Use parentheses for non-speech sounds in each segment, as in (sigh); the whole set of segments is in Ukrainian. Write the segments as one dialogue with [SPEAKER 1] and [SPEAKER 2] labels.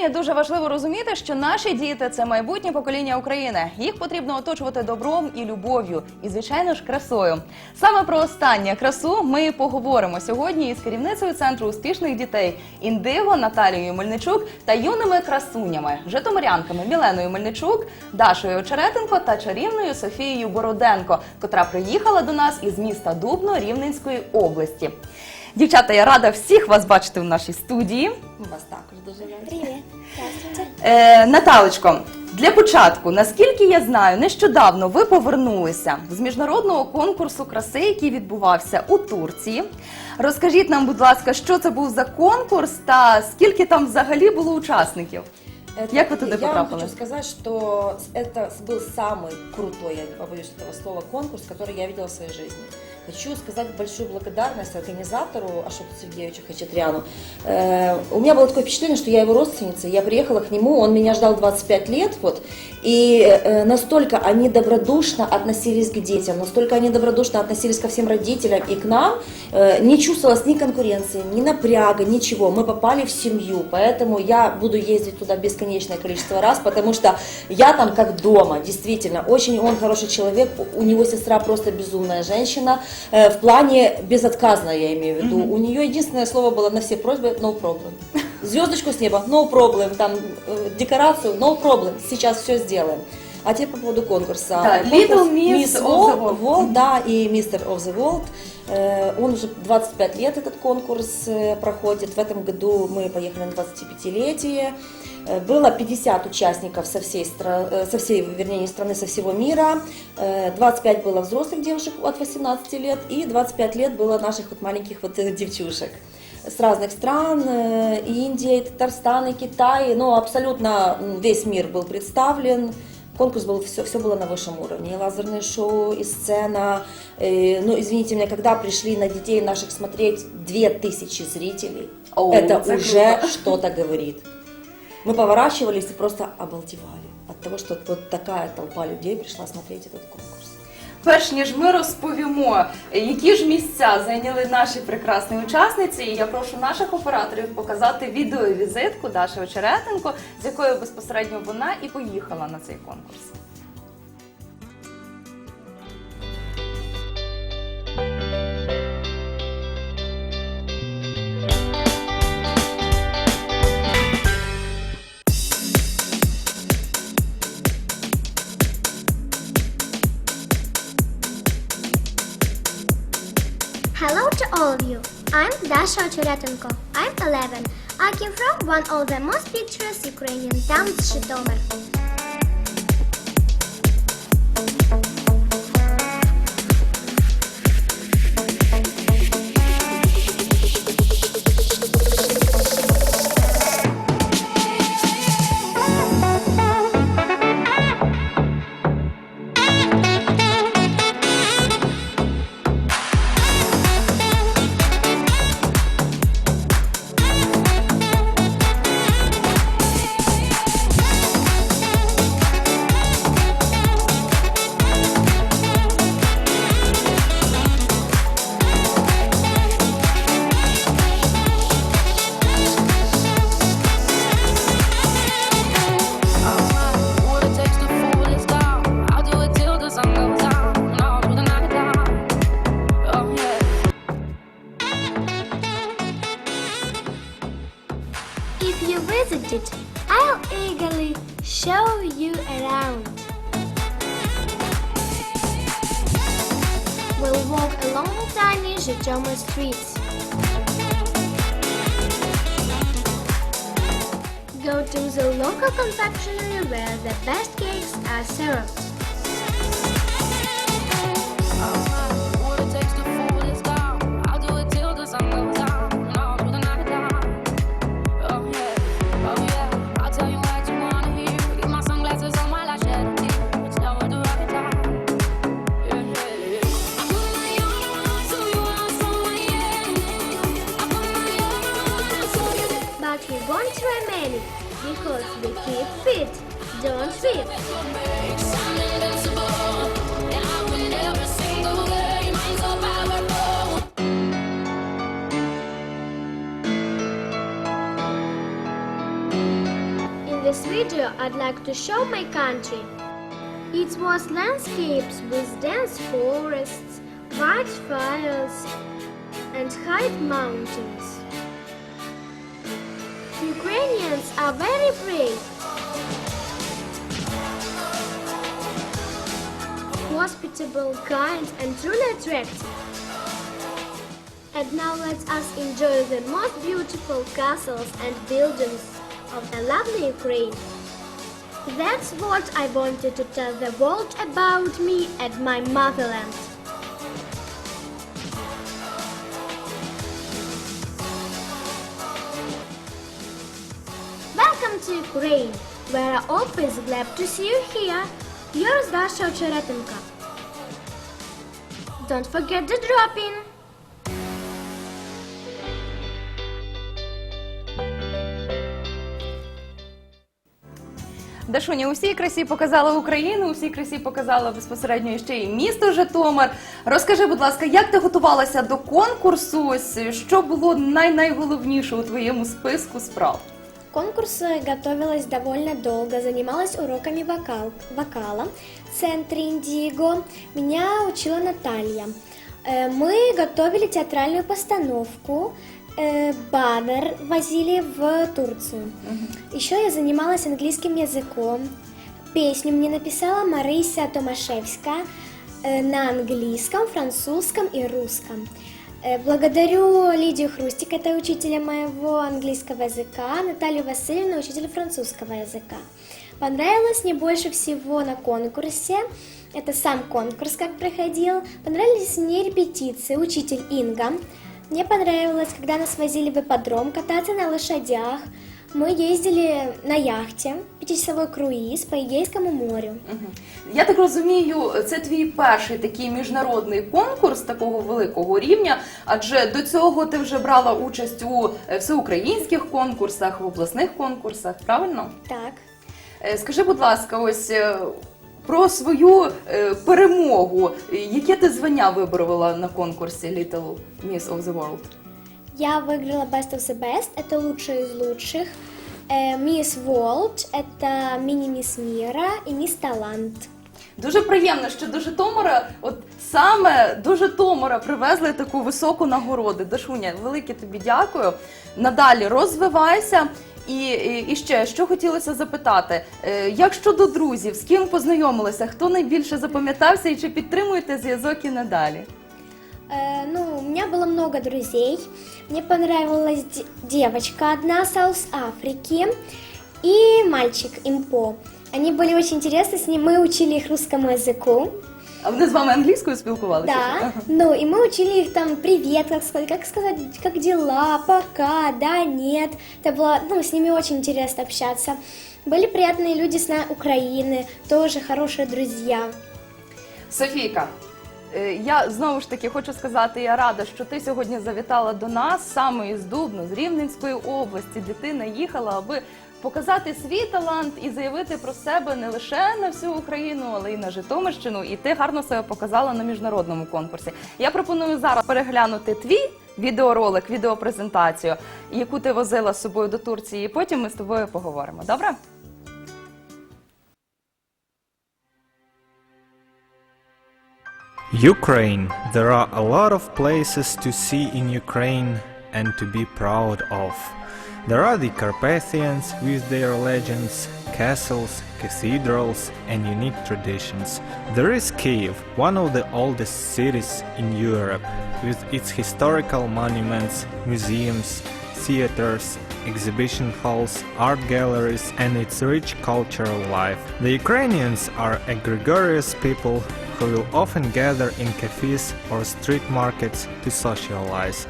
[SPEAKER 1] Сьогодні дуже важливо розуміти, що наші діти це майбутнє покоління України. Їх потрібно оточувати добром і любов'ю, і звичайно ж красою. Саме про останнє красу ми поговоримо сьогодні із керівницею центру успішних дітей Індиго Наталією Мельничук та юними красунями, житомирянками Міленою Мельничук, Дашою Очеретенко та чарівною Софією Бороденко, котра приїхала до нас із міста Дубно Рівненської області. Дівчата, я рада всіх вас бачити в нашій студії.
[SPEAKER 2] Мы вас також дуже раді.
[SPEAKER 3] Привет. Здравствуйте.
[SPEAKER 1] Е, Наталочко, для початку, наскільки я знаю, нещодавно ви повернулися з міжнародного конкурсу краси, який відбувався у Турції. Розкажіть нам, будь ласка, що це був за конкурс та скільки там взагалі було учасників?
[SPEAKER 2] Это-
[SPEAKER 1] Як вы туда
[SPEAKER 2] Я вам
[SPEAKER 1] потрапили?
[SPEAKER 2] хочу сказать, что это был самый крутой, я не побоюсь этого слова, конкурс, который я видела в своей жизни. Хочу сказать большую благодарность организатору Ашоту Сергеевичу Хачатряну. Э, у меня было такое впечатление, что я его родственница. Я приехала к нему, он меня ждал 25 лет, вот, и э, настолько они добродушно относились к детям, настолько они добродушно относились ко всем родителям и к нам, э, не чувствовалось ни конкуренции, ни напряга, ничего. Мы попали в семью, поэтому я буду ездить туда бесконечное количество раз, потому что я там как дома, действительно. Очень он хороший человек, у него сестра просто безумная женщина, э, в плане безотказно, я имею в виду. У нее единственное слово было на все просьбы no problem. Звездочку с неба, no problem, там декорацию, no problem, сейчас все сделаем. А теперь по поводу конкурса.
[SPEAKER 1] Да,
[SPEAKER 2] Конкурс
[SPEAKER 1] Little Miss of the
[SPEAKER 2] World,
[SPEAKER 1] World.
[SPEAKER 2] World, да, и Мистер of the World. Э, Он уже 25 лет этот конкурс э, проходит. В этом году мы поехали на 25-летие. Э, Было 50 участников со всей, стра- э, со всей, вернее, не страны, со всего мира. Э, 25 было взрослых девушек от 18 лет и 25 лет было наших вот маленьких вот э, девчушек С разных стран, э, и Индия, и Татарстан, и Китай, ну, абсолютно весь мир был представлен. Конкурс был, все, все было на высшем уровне. И лазерное шоу, и сцена. Э, ну, извините меня, когда пришли на детей наших смотреть 2000 зрителей,
[SPEAKER 1] О,
[SPEAKER 2] это уже (laughs) что-то говорит. Мы поворачивались и просто обалдевали от того, что вот такая толпа людей пришла смотреть этот конкурс.
[SPEAKER 1] Перш ніж ми розповімо, які ж місця зайняли наші прекрасні учасниці, я прошу наших операторів показати відеовізитку Даші Очеретенко, з якою безпосередньо вона і поїхала на цей конкурс.
[SPEAKER 3] I'm 11. I came from one of the most picturesque Ukrainian towns, Zhytomyr. Tiny Zhytomyr streets. Go to the local confectionery where the best cakes are served.
[SPEAKER 4] Like to show my country. It was landscapes with dense forests, fields, and high mountains. Ukrainians are very brave. Hospitable, kind, and truly attractive. And now let us enjoy the most beautiful castles and buildings of the lovely Ukraine. That's what I wanted to tell the world about me and my motherland. Welcome to Ukraine, where I always glad to see you here. Yours Dasha Ocheretenko. Don't forget to drop
[SPEAKER 1] Дашуня, у всій красі показала Україну, у всій красі показала безпосередньо ще й місто Житомир. Розкажи, будь ласка, як ти готувалася до конкурсу? Що було най найголовніше у твоєму списку справ?
[SPEAKER 4] К конкурсу готовилась довольно долго, занималась уроками вокал, вокала в центре Индиго. Меня учила Наталья. Э, Мы готовили театральную постановку, э, баннер возили в Турцию. Еще я занималась английским языком. Песню мне написала Марися Томашевская э, на английском, французском и русском. Э, Благодарю Лидию Хрустик, это учителя моего английского языка, Наталью Васильевну, учителя французского языка. Понравилось мне больше всего на конкурсе, это сам конкурс как проходил, понравились мне репетиции, учитель Инга. Мне понравилось, когда нас возили в ипподром кататься на лошадях, мы ездили на яхте, пятичасовой круиз по Егейскому морю.
[SPEAKER 1] Я так розумію, це твій перший такий міжнародний конкурс такого великого рівня, адже до цього ти вже брала участь у е, всеукраїнських конкурсах, в обласних конкурсах, правильно?
[SPEAKER 4] Так.
[SPEAKER 1] Е, Скажи, будь ласка, ось е, про свою е, перемогу. Е, Яке ти звання виборола на конкурсі Little Miss of the World?
[SPEAKER 4] Я выиграла Best of the Best, это лучшие из лучших. Э, Miss World, это мини-мисс мира и мисс Талант.
[SPEAKER 1] Дуже приємно, що до Житомира, от саме до Житомира привезли таку високу нагороду. Дашуня, велике тобі дякую. Надалі розвивайся. І, і, і ще що хотілося запитати: Е, як щодо друзів, з ким познайомилися, хто найбільше запам'ятався і чи підтримуєте зв'язок і надалі?
[SPEAKER 4] Э, ну, у меня было много друзей. Мне понравилась де- девочка одна Саус Африки и мальчик Импо. Они были очень интересны, с ним мы учили их русскому языку.
[SPEAKER 1] А вони з вами англійською спілкувалися?
[SPEAKER 4] Да, ну и мы учили их там привет, как сказать, как сказать, как дела, пока, да, нет. Это было, ну, с ними очень интересно общаться. Были приятные люди с на- Украины, тоже хорошие друзья.
[SPEAKER 1] Софійка, е, я знову ж таки хочу сказати, я рада, що ти сьогодні завітала до нас саме із Дубно, з Рівненської області, де ти наїхала, аби показати свій талант і заявити про себе не лише на всю Україну, але й на Житомирщину. І ти гарно себе показала на міжнародному конкурсі. Я пропоную зараз переглянути твій відеоролик, відеопрезентацію, яку ти возила з собою до Турції. Потім ми з тобою поговоримо. Добре?
[SPEAKER 5] Ukraine. There are a lot of places to see in Ukraine and to be proud of. There are the Carpathians with their legends, castles, cathedrals, and unique traditions. There is Kiev, one of the oldest cities in Europe, with its historical monuments, museums, theaters, exhibition halls, art galleries, and its rich cultural life. The Ukrainians are a gregarious people who will often gather in cafes or street markets to socialize.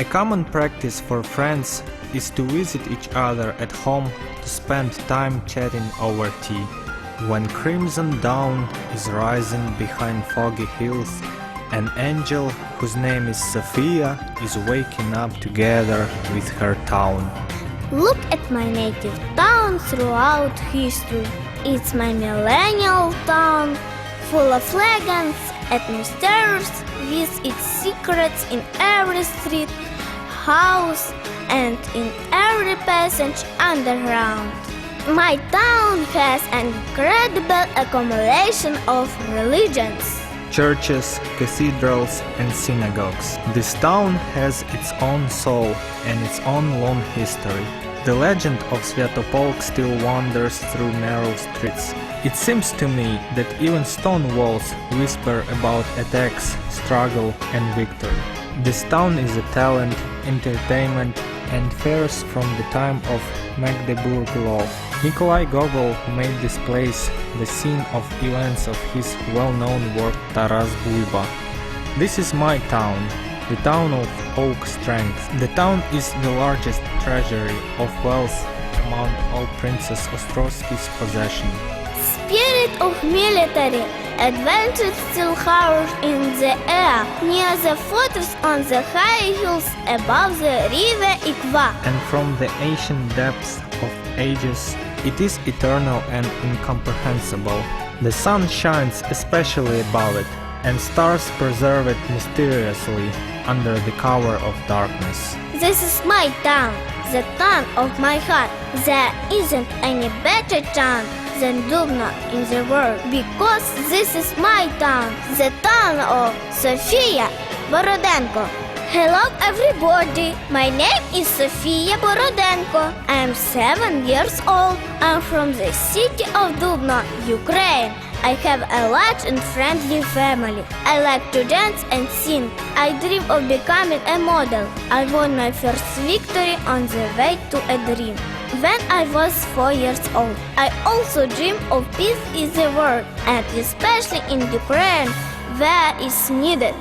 [SPEAKER 5] A common practice for friends is to visit each other at home to spend time chatting over tea. When crimson dawn is rising behind foggy hills, an angel whose name is Sophia is waking up together with her town.
[SPEAKER 4] Look at my native town throughout history. It's my millennial town, full of legends and mysteries, with its secrets in every street, house, and in every passage underground.
[SPEAKER 6] my town has an incredible accumulation of religions.
[SPEAKER 5] churches, cathedrals, and synagogues. This town has its own soul and its own long history. The legend of Sviatopolk still wanders through narrow streets. It seems to me that even stone walls whisper about attacks, struggle, and victory. This town is a talent, entertainment, and fairs from the time of Magdeburg law. Nikolai Gogol made this place the scene of events of his well-known work Taras Bulba. This is my town, the town of oak strength. The town is the largest treasury of wealth among all Princess Ostrowski's possession.
[SPEAKER 6] Spirit of military adventure still hovers in the air near the fortress on the high hills above the river Ikva.
[SPEAKER 5] and from the ancient depths of ages, it is eternal and incomprehensible. The sun shines especially above it, and stars preserve it mysteriously under the cover of darkness.
[SPEAKER 6] This is my town, the town of my heart. There isn't any better town than Dubna in the world because this is my town, the town of Sofia Borodenko. Hello everybody, my name is Sofia Borodenko. I am seven years old. I'm from the city of Dubna, Ukraine. I have a large and friendly family. I like to dance and sing. I dream of becoming a model. I won my first victory on the way to a dream. When I was four years old, I also dream of peace in the world, and especially in Ukraine, where it's needed.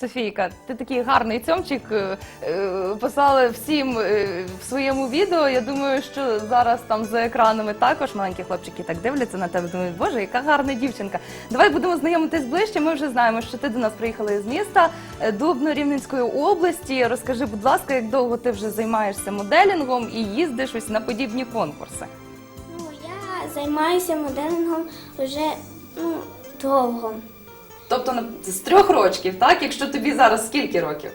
[SPEAKER 1] Софійка, ти такий гарний цьомчик е, е, всім е, в своєму відео. Я думаю, що зараз там за екранами також маленькі хлопчики так дивляться на тебе. Думають, боже, яка гарна дівчинка. Давай будемо знайомитись ближче. Ми вже знаємо, що ти до нас приїхала із міста Дубно Рівненської області. Розкажи, будь ласка, як довго ти вже займаєшся моделінгом і їздиш ось на подібні конкурси?
[SPEAKER 6] Ну, я займаюся моделингом вже ну, довго.
[SPEAKER 1] Тобто на- з трьох років, так? Якщо тобі зараз скільки років?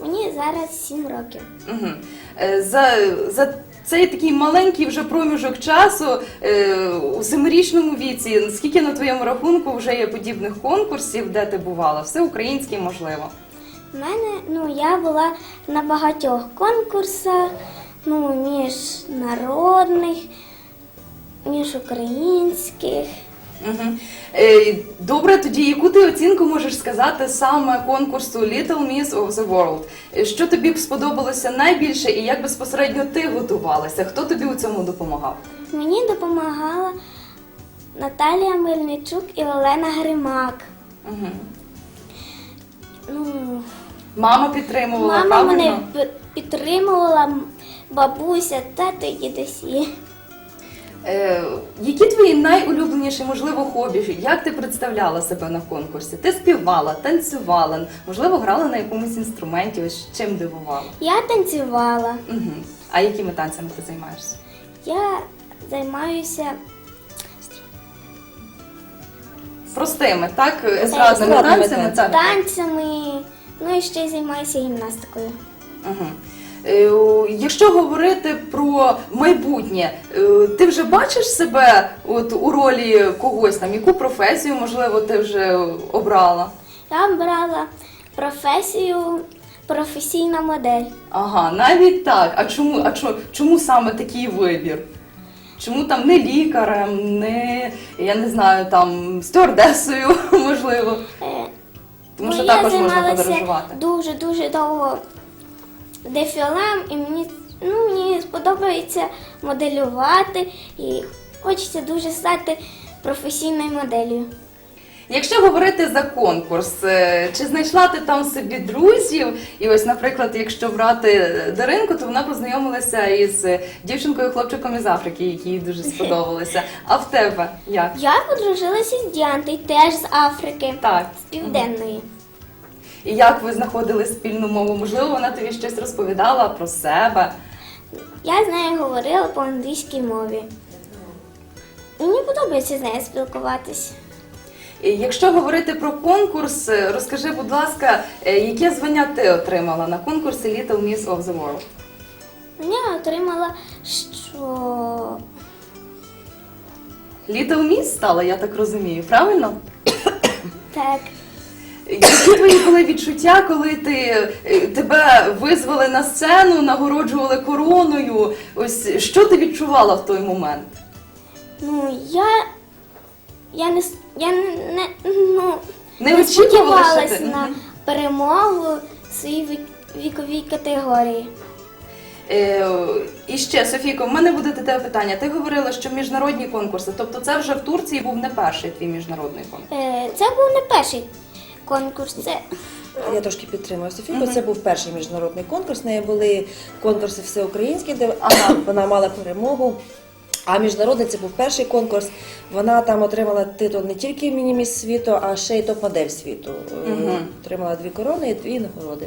[SPEAKER 6] Мені зараз 7 років.
[SPEAKER 1] Угу. За, за цей такий маленький вже проміжок часу е, у семирічному віці, скільки на твоєму рахунку вже є подібних конкурсів, де ти бувала? Все українське, можливо.
[SPEAKER 6] У мене, ну, я була на багатьох конкурсах, ну, міжнародних, міжукраїнських.
[SPEAKER 1] Угу. Е, добре, тоді яку ти оцінку можеш сказати саме конкурсу Little Miss of the World? Е, Що тобі б сподобалося найбільше і як безпосередньо ти готувалася? Хто тобі у цьому допомагав?
[SPEAKER 6] Мені допомагала Наталія Мельничук і Олена Гримак.
[SPEAKER 1] Угу.
[SPEAKER 6] Ну,
[SPEAKER 1] Мама підтримувала
[SPEAKER 6] мама
[SPEAKER 1] правильно?
[SPEAKER 6] мене підтримувала, м- бабуся, тато і дідусі.
[SPEAKER 1] Е, які твої найулюбленіші, можливо, хобі? Як ти представляла себе на конкурсі? Ти співала, танцювала, можливо, грала на якомусь інструменті, ось чим дивувала?
[SPEAKER 6] Я танцювала.
[SPEAKER 1] Угу. А якими танцями ти займаєшся?
[SPEAKER 6] Я займаюся
[SPEAKER 1] Простими, так? Естрадними танцями?
[SPEAKER 2] танцями.
[SPEAKER 1] Так.
[SPEAKER 6] танцями, ну і ще займаюся гімнастикою.
[SPEAKER 1] Угу. Е, Якщо говорити про майбутнє, е, ти вже бачиш себе от у ролі когось там, яку професію, можливо, ти вже обрала?
[SPEAKER 6] Я обрала професію професійна модель.
[SPEAKER 1] Ага, навіть так. А чому, а чому, чому саме такий вибір? Чому там не лікарем, не я не знаю, там стюардесою, (laughs) можливо?
[SPEAKER 6] Е,
[SPEAKER 1] Тому що
[SPEAKER 6] я
[SPEAKER 1] також можна подорожувати.
[SPEAKER 6] дуже дуже довго дефілем, і мені, ну, мені сподобається моделювати і хочеться дуже стати професійною моделлю.
[SPEAKER 1] Якщо говорити за конкурс, е, чи знайшла ти там собі друзів? І ось, наприклад, якщо брати Даринку, то вона познайомилася із дівчинкою хлопчиком із Африки, які їй дуже (laughs) сподобалися. А в тебе як?
[SPEAKER 6] Я подружилася з Діантою, теж з Африки,
[SPEAKER 1] Так.
[SPEAKER 6] з південної.
[SPEAKER 1] І як ви знаходили спільну мову? Можливо, вона тобі щось розповідала про себе.
[SPEAKER 6] Я з нею говорила по англійській мові. Мені подобається з нею спілкуватись.
[SPEAKER 1] Якщо говорити про конкурс, е, розкажи, будь ласка, е, яке звання ти отримала на конкурсі Little Miss of the World?
[SPEAKER 6] Мене
[SPEAKER 7] отримала, що
[SPEAKER 1] Ліда міс стала, я так розумію, правильно?
[SPEAKER 7] так.
[SPEAKER 1] Які твої були відчуття, коли ти е, тебе визвали на сцену, нагороджували короною? Ось що ти відчувала в той момент?
[SPEAKER 7] Ну, я, я не, я не, ну,
[SPEAKER 1] Не
[SPEAKER 7] сподівалась
[SPEAKER 1] ти-
[SPEAKER 7] на перемогу своїй віковій категорії.
[SPEAKER 1] Е, і ще, Софійко, в мене буде до тебе питання. Ти говорила, що міжнародні конкурси, тобто це вже в Турції був не перший твій міжнародний конкурс.
[SPEAKER 7] Е, Це був не перший конкурс, це
[SPEAKER 2] Я трошки підтримую Софійку. Це був перший міжнародний конкурс. В неї були конкурси всеукраїнські, де вона мала перемогу. А міжнародний це був перший конкурс. Вона там отримала титул не тільки мініміс світу, а ще й топ-модель світу.
[SPEAKER 1] Мгм.
[SPEAKER 2] Отримала дві корони і дві нагороди.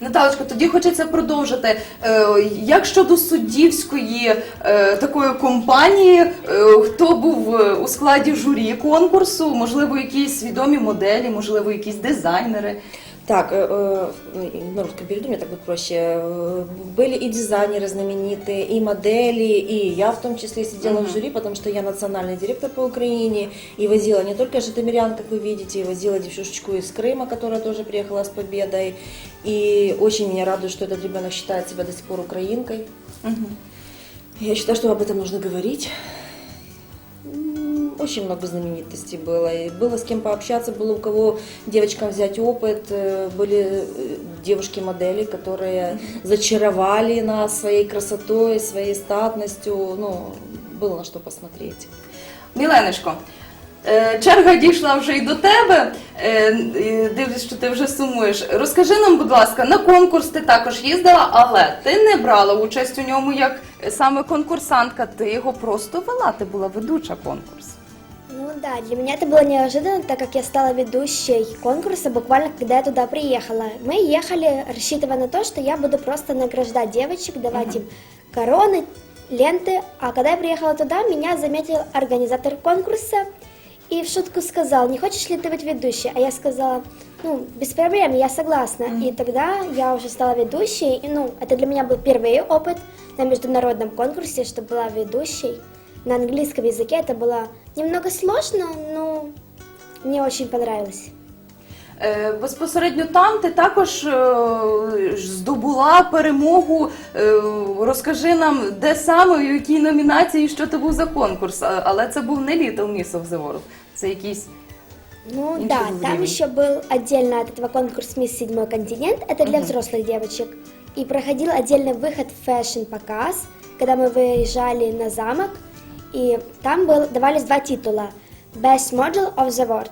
[SPEAKER 1] Наталочко, тоді хочеться продовжити. Е, як щодо суддівської е, такої компанії, хто був у складі журі конкурсу? Можливо, якісь відомі моделі, можливо, якісь дизайнери.
[SPEAKER 2] Так, э, э, на русском перейду, мне так будет проще. Э, Были и дизайнеры знаменитые, и модели, и я в том числе сидела в жюри, потому что я национальный директор по Украине, и возила не только житомирян, как вы видите, и возила девчушечку из Крыма, которая тоже приехала с победой. И очень меня радует, что этот ребенок считает себя до сих пор украинкой. Я считаю, что об этом нужно говорить. М, Очень много знаменитостей было. И было с кем пообщаться, было у кого девочкам взять опыт. Э, Были э, девушки-модели, которые зачаровали нас своей красотой, своей статностью. Ну, было на что посмотреть.
[SPEAKER 1] Міленишко, е, черга дійшла вже і до тебе. Е, і Дивлюсь, що ти вже сумуєш. Розкажи нам, будь ласка, на конкурс ти також їздила, але ти не брала участь у ньому як е, саме конкурсантка. Ти його просто вела, ти була ведуча конкурсу.
[SPEAKER 7] Ну да, для меня это было неожиданно, так как я стала ведущей конкурса буквально когда я туда приехала. Мы ехали, рассчитывая на то, что я буду просто награждать девочек, давать им короны, ленты. А когда я приехала туда, меня заметил организатор конкурса и в шутку сказал, не хочешь ли ты быть ведущей? А я сказала, ну, без проблем, я согласна. И тогда я уже стала ведущей. И, ну, это для меня был первый опыт на международном конкурсе, что была ведущей. На английском языке это было немного сложно, но мне очень понравилось.
[SPEAKER 1] Е, Безпосередньо там ти також е, ж здобула перемогу. Е, Розкажи нам, де саме, у якій номінації, що це був за конкурс. А- Але це був не Little Miss of the World, це якийсь
[SPEAKER 7] Ну
[SPEAKER 1] Ничего
[SPEAKER 7] да,
[SPEAKER 1] себе.
[SPEAKER 7] там еще был отдельно от этого конкурс «Мисс Седьмой континент», это для взрослых девочек. И проходил отдельный выход в фэшн-показ, когда мы выезжали на замок, и там был, давались два титула «Best Model of the World».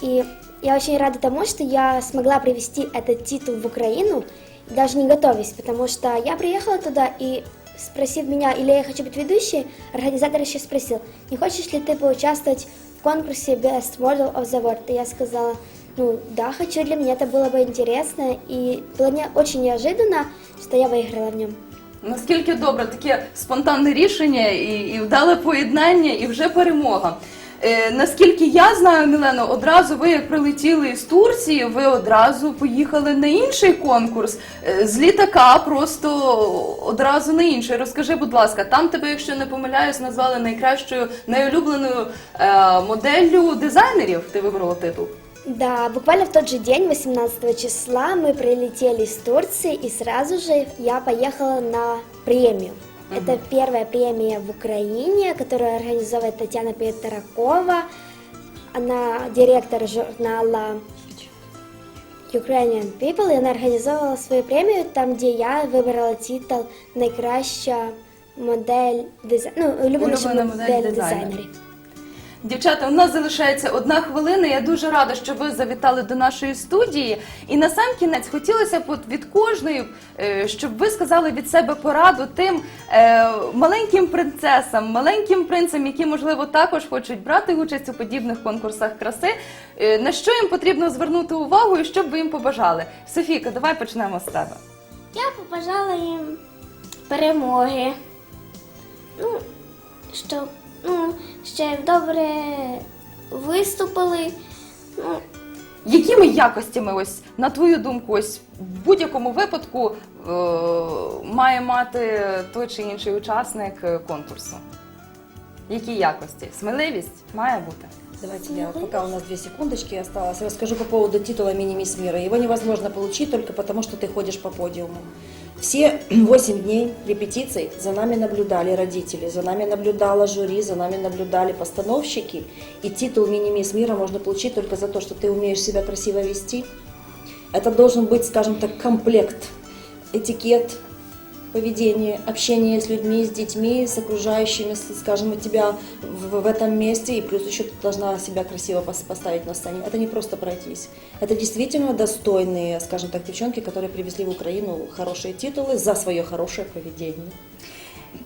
[SPEAKER 7] И я очень рада тому, что я смогла привести этот титул в Украину, даже не готовясь, потому что я приехала туда и спросив меня, или я хочу быть ведущей, организатор еще спросил, не хочешь ли ты поучаствовать в конкурсе Best Model of the World? И я сказала, ну да, хочу, для меня это было бы интересно, и было не, очень неожиданно, что я выиграла в нем.
[SPEAKER 1] Наскільки добре, таке спонтанне рішення і, і вдале поєднання, і вже перемога. Е, наскільки я знаю, Мілено, одразу ви як прилетіли з Турції, ви одразу поїхали на інший конкурс е, з літака, просто одразу на інший. Розкажи, будь ласка, там тебе, якщо не помиляюсь, назвали найкращою найулюбленою е, моделлю дизайнерів. Ти вибрала титул.
[SPEAKER 7] Да, буквально в тот же день, 18 числа, мы прилетели из Турции, и сразу же я поехала на премию. Это первая премия в Украине, которую организовывает Татьяна Петракова. Она директор журнала Ukrainian People, и она организовала свою премию, там, где я выбрала титул «Найкраща модель дизайн... ну, улюбленіша
[SPEAKER 1] Улюблена модель
[SPEAKER 7] модель
[SPEAKER 1] дизайнера.
[SPEAKER 7] дизайнерів.
[SPEAKER 1] Дівчата, у нас залишається одна хвилина. Я дуже рада, що ви завітали до нашої студії. І на сам кінець хотілося б от від кожної, е, щоб ви сказали від себе пораду тим е, маленьким принцесам, маленьким принцам, які можливо також хочуть брати участь у подібних конкурсах краси. Е, На що їм потрібно звернути увагу і що б ви їм побажали? Софійка, давай почнемо з тебе.
[SPEAKER 7] Я побажала їм перемоги. Ну, щоб ну, ще добре виступили. Ну,
[SPEAKER 1] Якими якостями, ось на твою думку, ось в будь-якому випадку е, має мати той чи інший учасник е, конкурсу? Які якості? Сміливість має бути.
[SPEAKER 2] Давайте я, пока у нас две секундочки осталось, расскажу по поводу титула «Мини-мисс мира». Его невозможно получить только потому, что ты ходишь по подиуму. Все (clears throat) 8 дней репетиций за нами наблюдали родители, за нами наблюдала жюри, за нами наблюдали постановщики. И титул «Мини-мисс мира» можно получить только за то, что ты умеешь себя красиво вести. Это должен быть, скажем так, комплект, этикет, поведение, общение с людьми, с детьми, с окружающими, с- скажем, у тебя в, в этом месте, и плюс еще ты должна себя красиво пос- поставить на сцене. Это не просто пройтись. Это действительно достойные, скажем так, девчонки, которые привезли в Украину хорошие титулы за свое хорошее поведение.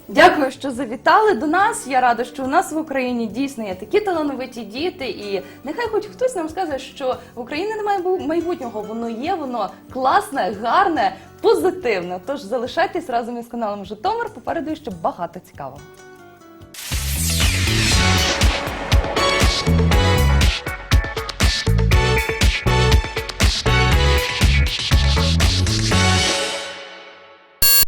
[SPEAKER 1] Дякую, що завітали до нас. Я рада, що у нас в Україні дійсно є такі талановиті діти, і нехай хоч хтось нам скаже, що в Україні немає майбутнього. Воно є, воно класне, гарне, позитивне. Тож залишайтесь разом із каналом Житомир. Попереду ще багато цікавого.